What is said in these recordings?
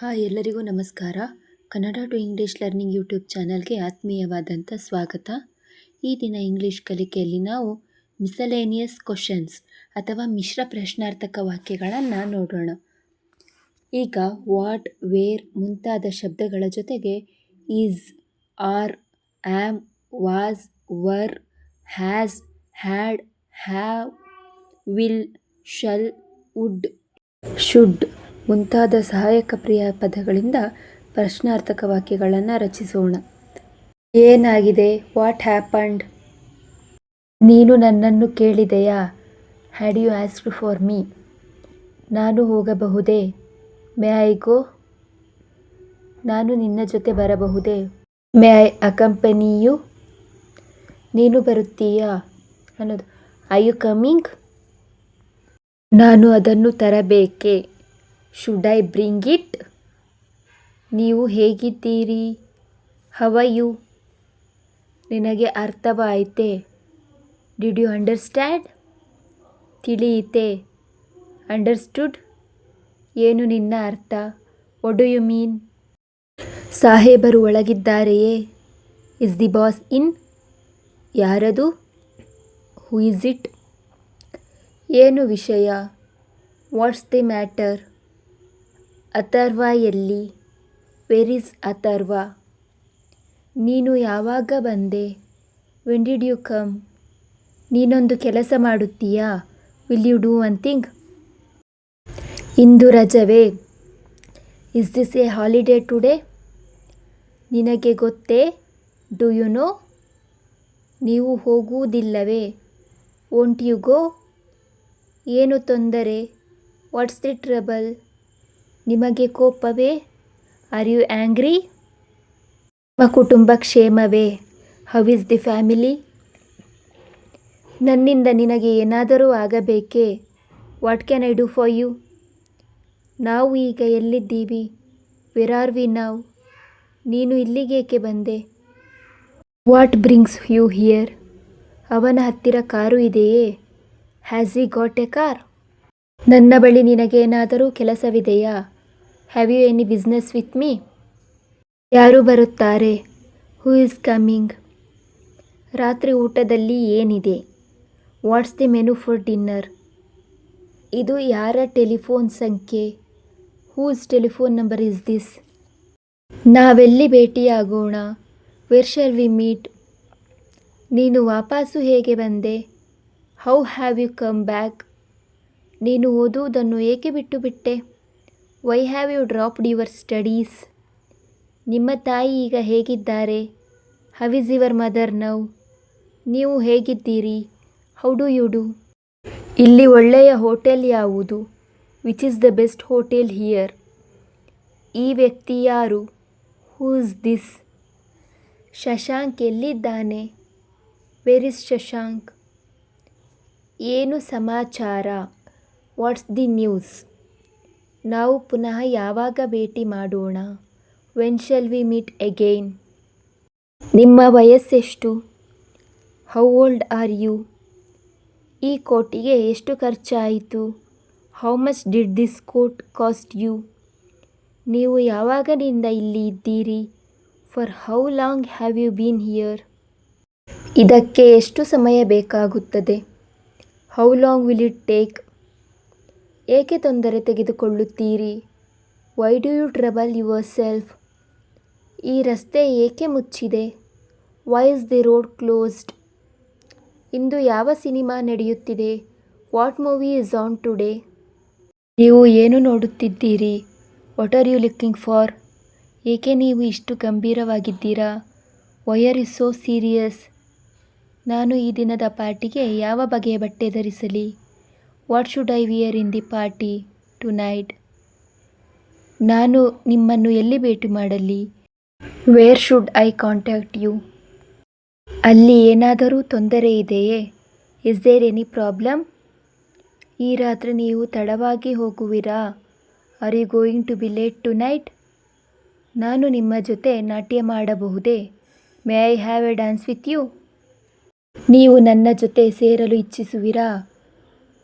Hi ಎಲ್ಲರಿಗೂ ನಮಸ್ಕಾರ. Kannada to English learning YouTube ಚಾನಲ್ಗೆ ಆತ್ಮೀಯವಾದಂಥ ಸ್ವಾಗತ. ಈ ದಿನ ಇಂಗ್ಲೀಷ್ ಕಲಿಕೆಯಲ್ಲಿ ನಾವು ಮಿಸಲೇನಿಯಸ್ ಕ್ವಶನ್ಸ್ ಅಥವಾ ಮಿಶ್ರ ಪ್ರಶ್ನಾರ್ಥಕ ವಾಕ್ಯಗಳನ್ನು ನೋಡೋಣ. ಈಗ ವಾಟ್ ವೇರ್ ಮುಂತಾದ ಶಬ್ದಗಳ ಜೊತೆಗೆ is are am was were has had have will shall would should ಮುಂತಾದ ಸಹಾಯಕ ಪ್ರಿಯ ಪದಗಳಿಂದ ಪ್ರಶ್ನಾರ್ಥಕ ವಾಕ್ಯಗಳನ್ನು ರಚಿಸೋಣ. ಏನಾಗಿದೆ? ವಾಟ್ ಹ್ಯಾಪಂಡ್ ನೀನು ನನ್ನನ್ನು ಕೇಳಿದೆಯಾ? Had you asked for me ನಾನು ಹೋಗಬಹುದೇ? ಮೇ ಐ ಗೋ ನಾನು ನಿನ್ನ ಜೊತೆ ಬರಬಹುದೇ? ಮೇ ಐ ಅಕಂಪನಿ ಯು ನೀನು ಬರುತ್ತೀಯಾ? ಅನ್ನೋದು. ಐ ಯು ಕಮಿಂಗ್ ನಾನು ಅದನ್ನು ತರಬೇಕೆ? ಶುಡ್ ಐ ಬ್ರಿಂಗ್ ಇಟ್ ನೀವು ಹೇಗಿದ್ದೀರಿ? ಹವ ಯು ನಿನಗೆ ಅರ್ಥವಾಯಿತೆ? ಡಿಡ್ ಯು ಅಂಡರ್ಸ್ಟ್ಯಾಂಡ್ ತಿಳಿಯಿತೆ? ಅಂಡರ್ಸ್ಟುಡ್ ಏನು ನಿನ್ನ ಅರ್ಥ? ಒಡು ಯು ಮೀನ್ ಸಾಹೇಬರು ಒಳಗಿದ್ದಾರೆಯೇ? ಇಸ್ ದಿ ಬಾಸ್ ಇನ್ ಯಾರದು? ಹೂ ಇಸ್ ಇಟ್ ಏನು ವಿಷಯ? ವಾಟ್ಸ್ ದಿ ಮ್ಯಾಟರ್ ಅಥರ್ವ ಎಲ್ಲಿ? Where is Atharva? ನೀನು ಯಾವಾಗ ಬಂದೆ? ವೆನ್ ಡಿಡ್ ಯು ಕಮ್ ನೀನೊಂದು ಕೆಲಸ ಮಾಡುತ್ತೀಯಾ? Will you do one thing into ರಜವೇ. Is this a holiday today ನಿನಗೆ ಗೊತ್ತೇ? ಡು ಯು ನೋ ನೀವು ಹೋಗುವುದಿಲ್ಲವೇ? ವೋಂಟ್ ಯು ಗೋ ಏನು ತೊಂದರೆ? ವಾಟ್ಸ್ ದಿ ಟ್ರಬಲ್ ನಿಮಗೆ ಕೋಪವೇ? ಆರ್ ಯು ಆ್ಯಂಗ್ರಿ ನಿಮ್ಮ ಕುಟುಂಬ ಕ್ಷೇಮವೇ? ಹೌ ಇಸ್ ದಿ ಫ್ಯಾಮಿಲಿ ನನ್ನಿಂದ ನಿನಗೆ ಏನಾದರೂ ಆಗಬೇಕೇ? What can I do for you ನಾವು ಈಗ ಎಲ್ಲಿದ್ದೀವಿ? ವೆರ್ ಆರ್ ವಿ ನಾವು ನೀನು ಇಲ್ಲಿಗೇಕೆ ಬಂದೆ? ವಾಟ್ ಬ್ರಿಂಗ್ಸ್ ಯು ಹಿಯರ್ ಅವನ ಹತ್ತಿರ ಕಾರು ಇದೆಯೇ? ಹ್ಯಾಸ್ ಈ ಗಾಟ್ ಎ ಕಾರ್ ನನ್ನ ಬಳಿ ನಿನಗೇನಾದರೂ ಕೆಲಸವಿದೆಯಾ? Have you any business with me ಯಾರು ಬರುತ್ತಾರೆ? ಹೂ ಇಸ್ ಕಮ್ಮಿಂಗ್ ರಾತ್ರಿ ಊಟದಲ್ಲಿ ಏನಿದೆ? What's the menu for dinner ಇದು ಯಾರ ಟೆಲಿಫೋನ್ ಸಂಖ್ಯೆ? Whose telephone number is this ನಾವೆಲ್ಲಿ ಭೇಟಿಯಾಗೋಣ? ವೆರ್ ಶಾಲ್ ವಿ ಮೀಟ್ ನೀನು ವಾಪಸ್ಸು ಹೇಗೆ ಬಂದೆ? How have you come back ನೀನು ಓದುವುದನ್ನು ಏಕೆ ಬಿಟ್ಟು ಬಿಟ್ಟೆ why have you dropped your studies ನಿಮ್ಮ ತಾಯಿ ಈಗ ಹೇಗಿದ್ದಾರೆ? How is your mother now ನೀವು ಹೇಗಿದ್ದೀರಿ? ಹೌ ಡು ಯು ಡು ಇಲ್ಲಿ ಒಳ್ಳೆಯ ಹೋಟೆಲ್ ಯಾವುದು? Which is the best hotel here ಈ ವ್ಯಕ್ತಿ ಯಾರು? ಹೂ ಇಸ್ ದಿಸ್ ಶಶಾಂಕ್ ಎಲ್ಲಿದ್ದಾನೆ? Where is Shashank? ಏನು ಸಮಾಚಾರ? ವಾಟ್ಸ್ ದಿ ನ್ಯೂಸ್ ನಾವು ಪುನಃ ಯಾವಾಗ ಭೇಟಿ ಮಾಡೋಣ? When shall we meet again ನಿಮ್ಮ ವಯಸ್ಸೆಷ್ಟು? ಹೌ ಓಲ್ಡ್ ಆರ್ ಯು ಈ ಕೋಟಿಗೆ ಎಷ್ಟು ಖರ್ಚಾಯಿತು? How much did this coat cost you ನೀವು ಯಾವಾಗನಿಂದ ಇಲ್ಲಿ ಇದ್ದೀರಿ? For how long have you been here ಇದಕ್ಕೆ ಎಷ್ಟು ಸಮಯ ಬೇಕಾಗುತ್ತದೆ? How long will it take ಏಕೆ ತೊಂದರೆ ತೆಗೆದುಕೊಳ್ಳುತ್ತೀರಿ? Why do you trouble yourself ಈ ರಸ್ತೆ ಏಕೆ ಮುಚ್ಚಿದೆ? Why is the road closed ಇಂದು ಯಾವ ಸಿನಿಮಾ ನಡೆಯುತ್ತಿದೆ? What movie is on today ನೀವು ಏನು ನೋಡುತ್ತಿದ್ದೀರಿ? What are you looking for ಏಕೆ ನೀವು ಇಷ್ಟು ಗಂಭೀರವಾಗಿದ್ದೀರಾ? ವೈ ಇಸ್ ಸೋ ಸೀರಿಯಸ್ ನಾನು ಈ ದಿನದ ಪಾರ್ಟಿಗೆ ಯಾವ ಬಗೆಯ ಬಟ್ಟೆ ಧರಿಸಲಿ? What should I wear in the party tonight ನಾನು ನಿಮ್ಮನ್ನು ಎಲ್ಲಿ ಭೇಟಿ ಮಾಡಲಿ? Where should I contact you ಅಲ್ಲಿ ಏನಾದರೂ ತೊಂದರೆ ಇದೆಯೇ? ಇಸ್ ದೇರ್ ಎನಿ ಪ್ರಾಬ್ಲಮ್ ಈ ರಾತ್ರಿ ನೀವು ತಡವಾಗಿ ಹೋಗುವಿರಾ? Are you going to be late tonight ನಾನು ನಿಮ್ಮ ಜೊತೆ ನಾಟ್ಯ ಮಾಡಬಹುದೇ? May I have a dance with you ನೀವು ನನ್ನ ಜೊತೆ ಸೇರಲು ಇಚ್ಛಿಸುವಿರಾ?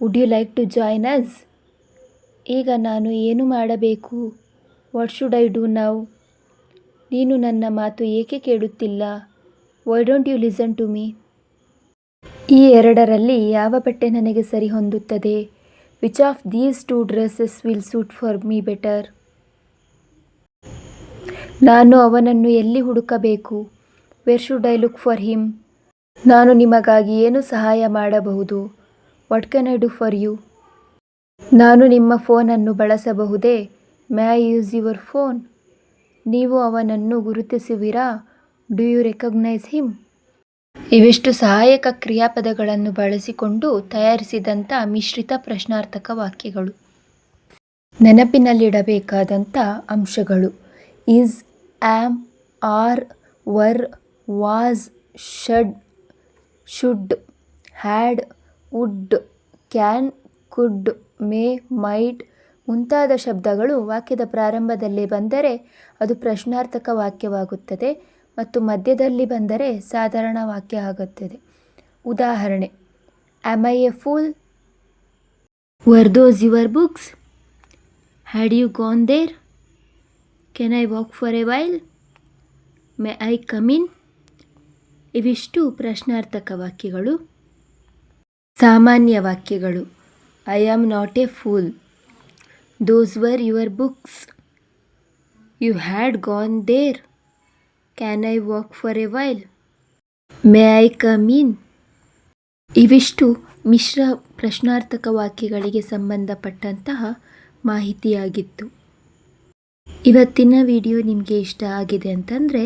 Would you like to join us ಈಗ ನಾನು ಏನು ಮಾಡಬೇಕು? What should I do now ನೀನು ನನ್ನ ಮಾತು ಏಕೆ ಕೇಳುತ್ತಿಲ್ಲ? Why don't you listen to me ಈ ಎರಡರಲ್ಲಿ ಯಾವ ಬಟ್ಟೆ ನನಗೆ ಸರಿ ಹೊಂದುತ್ತದೆ? Which of these two dresses will suit for me better ನಾನು ಅವನನ್ನು ಎಲ್ಲಿ ಹುಡುಕಬೇಕು? Where should I look for him ನಾನು ನಿಮಗಾಗಿ ಏನು ಸಹಾಯ ಮಾಡಬಹುದು? What can I do for you ನಾನು ನಿಮ್ಮ ಫೋನನ್ನು ಬಳಸಬಹುದೇ? May I use your phone ನೀವು ಅವನನ್ನು ಗುರುತಿಸುವಿರಾ? ಡು ಯು ರೆಕಗ್ನೈಸ್ ಹಿಮ್ ಇವಿಷ್ಟು ಸಹಾಯಕ ಕ್ರಿಯಾಪದಗಳನ್ನು ಬಳಸಿಕೊಂಡು ತಯಾರಿಸಿದಂಥ ಮಿಶ್ರಿತ ಪ್ರಶ್ನಾರ್ಥಕ ವಾಕ್ಯಗಳು. ನೆನಪಿನಲ್ಲಿಡಬೇಕಾದಂಥ ಅಂಶಗಳು. Is am are were was should should had would, can, could, may might ಮುಂತಾದ ಶಬ್ದಗಳು ವಾಕ್ಯದ ಪ್ರಾರಂಭದಲ್ಲಿ ಬಂದರೆ ಅದು ಪ್ರಶ್ನಾರ್ಥಕ ವಾಕ್ಯವಾಗುತ್ತದೆ ಮತ್ತು ಮಧ್ಯದಲ್ಲಿ ಬಂದರೆ ಸಾಧಾರಣ ವಾಕ್ಯ ಆಗುತ್ತದೆ. ಉದಾಹರಣೆ am I a fool were those your books had you gone there can I walk for a while may I come in ಇವಿಷ್ಟು ಪ್ರಶ್ನಾರ್ಥಕ ವಾಕ್ಯಗಳು. ಸಾಮಾನ್ಯ ವಾಕ್ಯಗಳು. I am not a fool those were your books you had gone there can I walk for a while may I come in ಇವಿಷ್ಟು ಮಿಶ್ರ ಪ್ರಶ್ನಾರ್ಥಕ ವಾಕ್ಯಗಳಿಗೆ ಸಂಬಂಧಪಟ್ಟಂತಹ ಮಾಹಿತಿಯಾಗಿತ್ತು. ಇವತ್ತಿನ video ನಿಮಗೆ ಇಷ್ಟ ಆಗಿದೆ ಅಂತಂದರೆ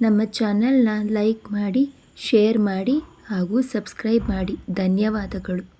ನಮ್ಮ ಚಾನಲ್ನ ಲೈಕ್ ಮಾಡಿ, ಶೇರ್ ಮಾಡಿ. ಹಾಗೂ ಸಬ್ಸ್ಕ್ರೈಬ್ ಮಾಡಿ. ಧನ್ಯವಾದಗಳು.